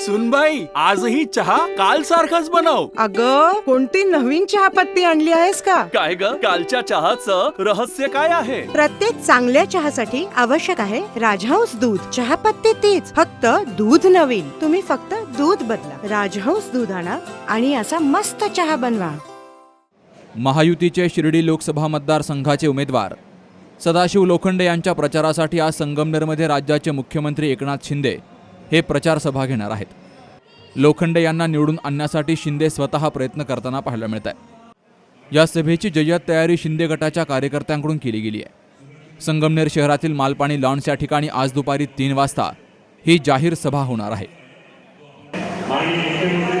सुनबाई आजही चहा काल सारखाच बनव. अग कोणती नवीन चहापत्ती आणली आहेस का? काय ग? कालच्या चहाचं रहस्य काय आहे? प्रत्येक चांगल्या चहासाठी आवश्यक आहे राजहंस दूध. चहापत्ती तीच फक्त दूध नवीन. तुम्ही फक्त दूध बदला. राजहंस दूध आणा आणि असा मस्त चहा बनवा. महायुतीचे शिर्डी लोकसभा मतदारसंघाचे उमेदवार. सदाशिव लोखंडे यांच्या प्रचारासाठी आज संगमनेरमध्ये राज्याचे मुख्यमंत्री एकनाथ शिंदे. हे प्रचार सभा घेणार आहेत. लोखंडे यांना निवडून आणण्यासाठी शिंदे स्वतः प्रयत्न करताना पाहायला मिळत आहे या सभेची जय्यत तयारी शिंदे गटाच्या कार्यकर्त्यांकडून केली गेली आहे संगमनेर शहरातील मालपाणी लॉन्स या ठिकाणी आज दुपारी तीन वाजता ही जाहीर सभा होणार आहे. आणि मुख्यमंत्री